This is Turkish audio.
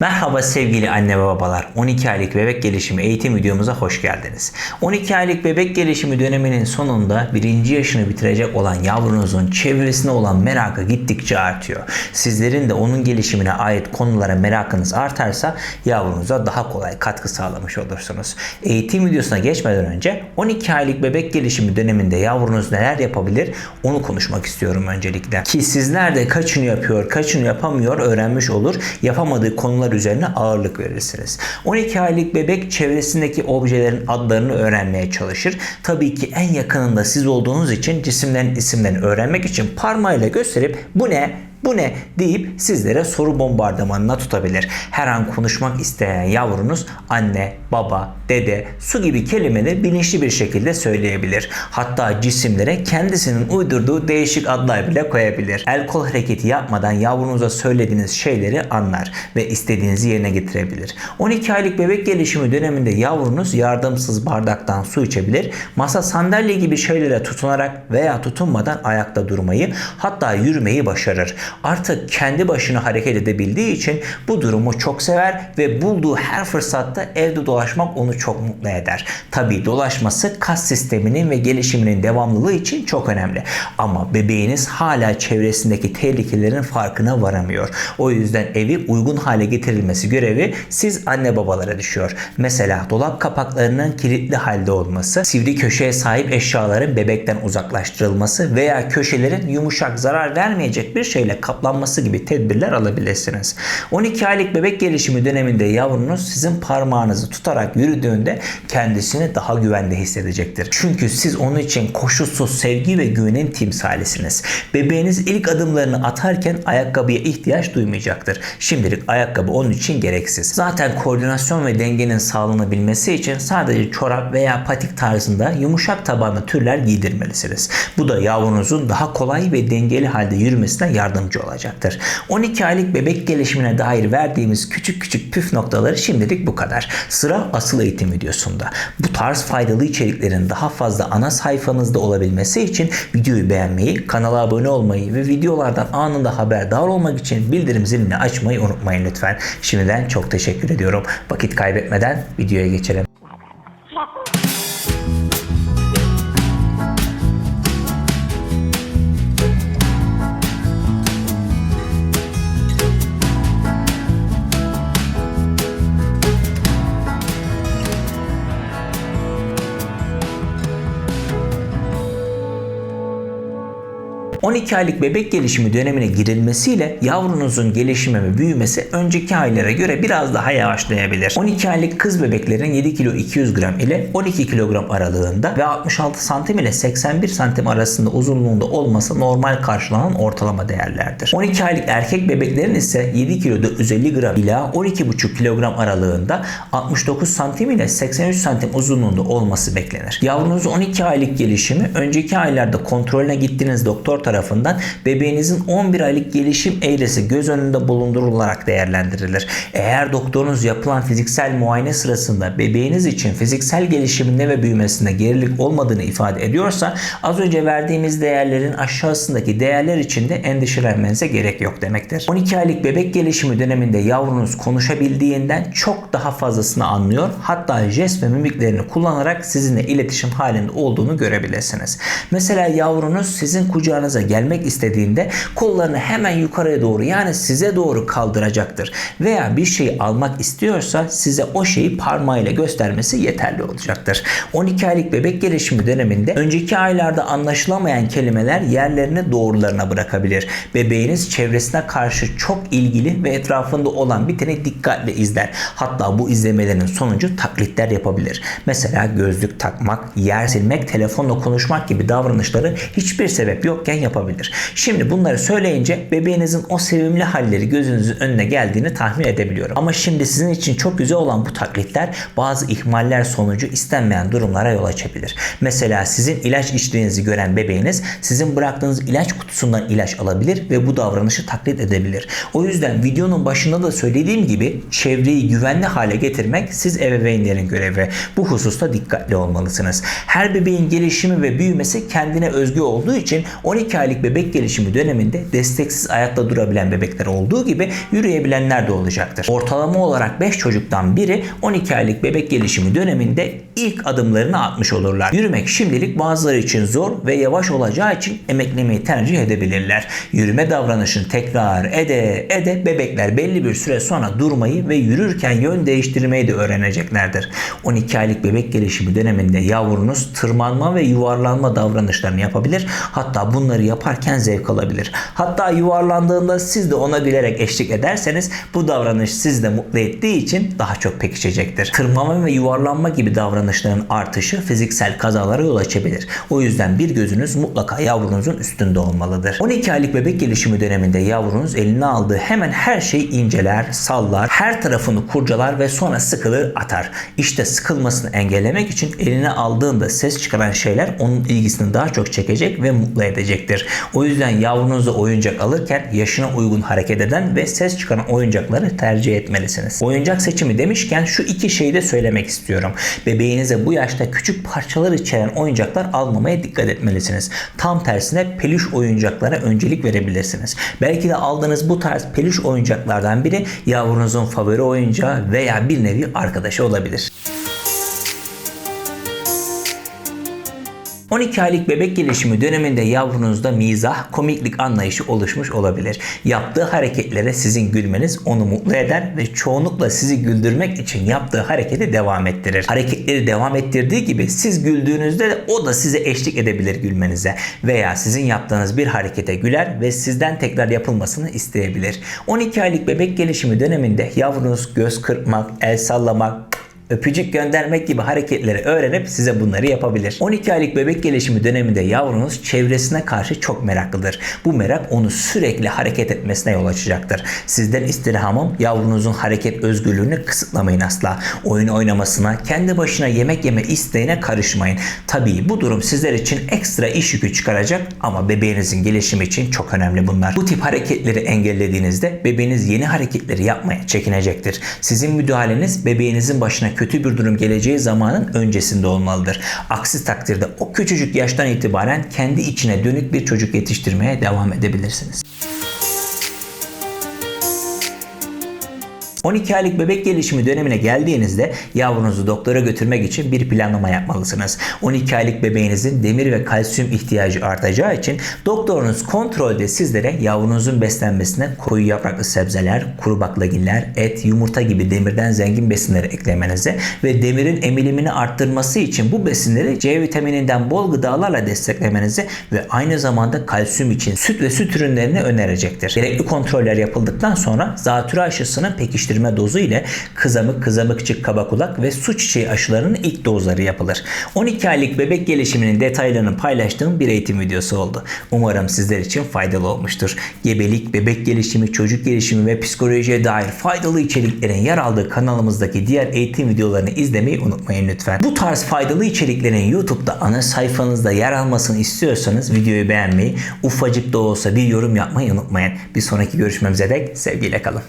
Merhaba sevgili anne ve babalar. 12 aylık bebek gelişimi eğitim videomuza hoş geldiniz. 12 aylık bebek gelişimi döneminin sonunda birinci yaşını bitirecek olan yavrunuzun çevresine olan merakı gittikçe artıyor. Sizlerin de onun gelişimine ait konulara merakınız artarsa yavrunuza daha kolay katkı sağlamış olursunuz. Eğitim videosuna geçmeden önce 12 aylık bebek gelişimi döneminde yavrunuz neler yapabilir onu konuşmak istiyorum öncelikle. Ki sizler de kaçını yapıyor, kaçını yapamıyor öğrenmiş olur. Yapamadığı konular üzerine ağırlık verirsiniz. 12 aylık bebek çevresindeki objelerin adlarını öğrenmeye çalışır. Tabii ki en yakınında siz olduğunuz için cisimlerin isimlerini öğrenmek için parmağıyla gösterip bu ne bu ne deyip sizlere soru bombardımanına tutabilir. Her an konuşmak isteyen yavrunuz anne, baba, dede, su gibi kelimeleri bilinçli bir şekilde söyleyebilir. Hatta cisimlere kendisinin uydurduğu değişik adlar bile koyabilir. El kol hareketi yapmadan yavrunuza söylediğiniz şeyleri anlar ve istediğinizi yerine getirebilir. 12 aylık bebek gelişimi döneminde yavrunuz yardımsız bardaktan su içebilir. Masa sandalye gibi şeylere tutunarak veya tutunmadan ayakta durmayı hatta yürümeyi başarır. Artık kendi başına hareket edebildiği için bu durumu çok sever ve bulduğu her fırsatta evde dolaşmak onu çok mutlu eder. Tabi dolaşması kas sisteminin ve gelişiminin devamlılığı için çok önemli. Ama bebeğiniz hala çevresindeki tehlikelerin farkına varamıyor. O yüzden evi uygun hale getirilmesi görevi siz anne babalara düşüyor. Mesela dolap kapaklarının kilitli halde olması, sivri köşeye sahip eşyaların bebekten uzaklaştırılması veya köşelerin yumuşak zarar vermeyecek bir şeyle kaplanması gibi tedbirler alabilirsiniz. 12 aylık bebek gelişimi döneminde yavrunuz sizin parmağınızı tutarak yürüdüğünde kendisini daha güvende hissedecektir. Çünkü siz onun için koşulsuz sevgi ve güvenin timsalisiniz. Bebeğiniz ilk adımlarını atarken ayakkabıya ihtiyaç duymayacaktır. Şimdilik ayakkabı onun için gereksiz. Zaten koordinasyon ve dengenin sağlanabilmesi için sadece çorap veya patik tarzında yumuşak tabanlı türler giydirmelisiniz. Bu da yavrunuzun daha kolay ve dengeli halde yürümesine yardımcı olacaktır. 12 aylık bebek gelişimine dair verdiğimiz küçük küçük püf noktaları şimdilik bu kadar. Sıra asıl eğitim videosunda. Bu tarz faydalı içeriklerin daha fazla ana sayfanızda olabilmesi için videoyu beğenmeyi, kanala abone olmayı ve videolardan anında haberdar olmak için bildirim zilini açmayı unutmayın lütfen. Şimdiden çok teşekkür ediyorum. Vakit kaybetmeden videoya geçelim. 12 aylık bebek gelişimi dönemine girilmesiyle yavrunuzun gelişimi ve büyümesi önceki aylara göre biraz daha yavaşlayabilir. 12 aylık kız bebeklerin 7 kilo 200 gram ile 12 kilogram aralığında ve 66 santim ile 81 santim arasında uzunluğunda olması normal karşılanan ortalama değerlerdir. 12 aylık erkek bebeklerin ise 7 kilo 450 gram ila 12,5 kilogram aralığında 69 santim ile 83 santim uzunluğunda olması beklenir. Yavrunuz 12 aylık gelişimi önceki aylarda kontrolüne gittiğiniz doktor tarafından bebeğinizin 11 aylık gelişim eğrisi göz önünde bulundurularak değerlendirilir. Eğer doktorunuz yapılan fiziksel muayene sırasında bebeğiniz için fiziksel gelişiminde ve büyümesinde gerilik olmadığını ifade ediyorsa az önce verdiğimiz değerlerin aşağısındaki değerler için de endişelenmenize gerek yok demektir. 12 aylık bebek gelişimi döneminde yavrunuz konuşabildiğinden çok daha fazlasını anlıyor. Hatta jest ve mimiklerini kullanarak sizinle iletişim halinde olduğunu görebilirsiniz. Mesela yavrunuz sizin kucağınıza gelmek istediğinde kollarını hemen yukarıya doğru yani size doğru kaldıracaktır. Veya bir şey almak istiyorsa size o şeyi parmağıyla göstermesi yeterli olacaktır. 12 aylık bebek gelişimi döneminde önceki aylarda anlaşılamayan kelimeler yerlerini doğrularına bırakabilir. Bebeğiniz çevresine karşı çok ilgili ve etrafında olan biteni dikkatle izler. Hatta bu izlemelerin sonucu taklitler yapabilir. Mesela gözlük takmak, yer silmek, telefonla konuşmak gibi davranışları hiçbir sebep yokken yapabilir. Şimdi bunları söyleyince bebeğinizin o sevimli halleri gözünüzün önüne geldiğini tahmin edebiliyorum. Ama şimdi sizin için çok güzel olan bu taklitler bazı ihmaller sonucu istenmeyen durumlara yol açabilir. Mesela sizin ilaç içtiğinizi gören bebeğiniz sizin bıraktığınız ilaç kutusundan ilaç alabilir ve bu davranışı taklit edebilir. O yüzden videonun başında da söylediğim gibi çevreyi güvenli hale getirmek siz ebeveynlerin görevi. Bu hususta dikkatli olmalısınız. Her bebeğin gelişimi ve büyümesi kendine özgü olduğu için 12 12 aylık bebek gelişimi döneminde desteksiz ayakta durabilen bebekler olduğu gibi yürüyebilenler de olacaktır. Ortalama olarak 5 çocuktan biri 12 aylık bebek gelişimi döneminde ilk adımlarını atmış olurlar. Yürümek şimdilik bazıları için zor ve yavaş olacağı için emeklemeyi tercih edebilirler. Yürüme davranışını tekrar ede ede bebekler belli bir süre sonra durmayı ve yürürken yön değiştirmeyi de öğreneceklerdir. 12 aylık bebek gelişimi döneminde yavrunuz tırmanma ve yuvarlanma davranışlarını yapabilir. Hatta bunları yaparken zevk alabilir. Hatta yuvarlandığında siz de ona gülerek eşlik ederseniz bu davranış sizi de mutlu ettiği için daha çok pekişecektir. Tırmanma ve yuvarlanma gibi davranışların artışı fiziksel kazalara yol açabilir. O yüzden bir gözünüz mutlaka yavrunuzun üstünde olmalıdır. 12 aylık bebek gelişimi döneminde yavrunuz eline aldığı hemen her şeyi inceler, sallar, her tarafını kurcalar ve sonra sıkılır atar. İşte sıkılmasını engellemek için eline aldığında ses çıkaran şeyler onun ilgisini daha çok çekecek ve mutlu edecektir. O yüzden yavrunuza oyuncak alırken yaşına uygun hareket eden ve ses çıkaran oyuncakları tercih etmelisiniz. Oyuncak seçimi demişken şu iki şeyi de söylemek istiyorum. Bebeğinize bu yaşta küçük parçalar içeren oyuncaklar almamaya dikkat etmelisiniz. Tam tersine peluş oyuncaklara öncelik verebilirsiniz. Belki de aldığınız bu tarz peluş oyuncaklardan biri yavrunuzun favori oyuncağı veya bir nevi arkadaşı olabilir. 12 aylık bebek gelişimi döneminde yavrunuzda mizah, komiklik anlayışı oluşmuş olabilir. Yaptığı hareketlere sizin gülmeniz onu mutlu eder ve çoğunlukla sizi güldürmek için yaptığı hareketi devam ettirir. Hareketleri devam ettirdiği gibi siz güldüğünüzde de o da size eşlik edebilir gülmenize veya sizin yaptığınız bir harekete güler ve sizden tekrar yapılmasını isteyebilir. 12 aylık bebek gelişimi döneminde yavrunuz göz kırpmak, el sallamak, öpücük göndermek gibi hareketleri öğrenip size bunları yapabilir. 12 aylık bebek gelişimi döneminde yavrunuz çevresine karşı çok meraklıdır. Bu merak onu sürekli hareket etmesine yol açacaktır. Sizden istirhamım yavrunuzun hareket özgürlüğünü kısıtlamayın asla. Oyun oynamasına, kendi başına yemek yeme isteğine karışmayın. Tabii bu durum sizler için ekstra iş yükü çıkaracak ama bebeğinizin gelişimi için çok önemli bunlar. Bu tip hareketleri engellediğinizde bebeğiniz yeni hareketleri yapmaya çekinecektir. Sizin müdahaleniz bebeğinizin başına kötü bir durum geleceği zamanın öncesinde olmalıdır. Aksi takdirde o küçücük yaştan itibaren kendi içine dönük bir çocuk yetiştirmeye devam edebilirsiniz. 12 aylık bebek gelişimi dönemine geldiğinizde yavrunuzu doktora götürmek için bir planlama yapmalısınız. 12 aylık bebeğinizin demir ve kalsiyum ihtiyacı artacağı için doktorunuz kontrolde sizlere yavrunuzun beslenmesine koyu yapraklı sebzeler, kuru baklagiller, et, yumurta gibi demirden zengin besinleri eklemenizi ve demirin emilimini arttırması için bu besinleri C vitamininden bol gıdalarla desteklemenizi ve aynı zamanda kalsiyum için süt ve süt ürünlerini önerecektir. Gerekli kontroller yapıldıktan sonra zatürre aşısının pekiştirilmesi dozu ile kızamık, kızamıkçık, kabakulak ve su çiçeği aşılarının ilk dozları yapılır. 12 aylık bebek gelişiminin detaylarını paylaştığım bir eğitim videosu oldu. Umarım sizler için faydalı olmuştur. Gebelik, bebek gelişimi, çocuk gelişimi ve psikolojiye dair faydalı içeriklerin yer aldığı kanalımızdaki diğer eğitim videolarını izlemeyi unutmayın lütfen. Bu tarz faydalı içeriklerin YouTube'da ana sayfanızda yer almasını istiyorsanız videoyu beğenmeyi, ufacık da olsa bir yorum yapmayı unutmayın. Bir sonraki görüşmemize dek sevgiyle kalın.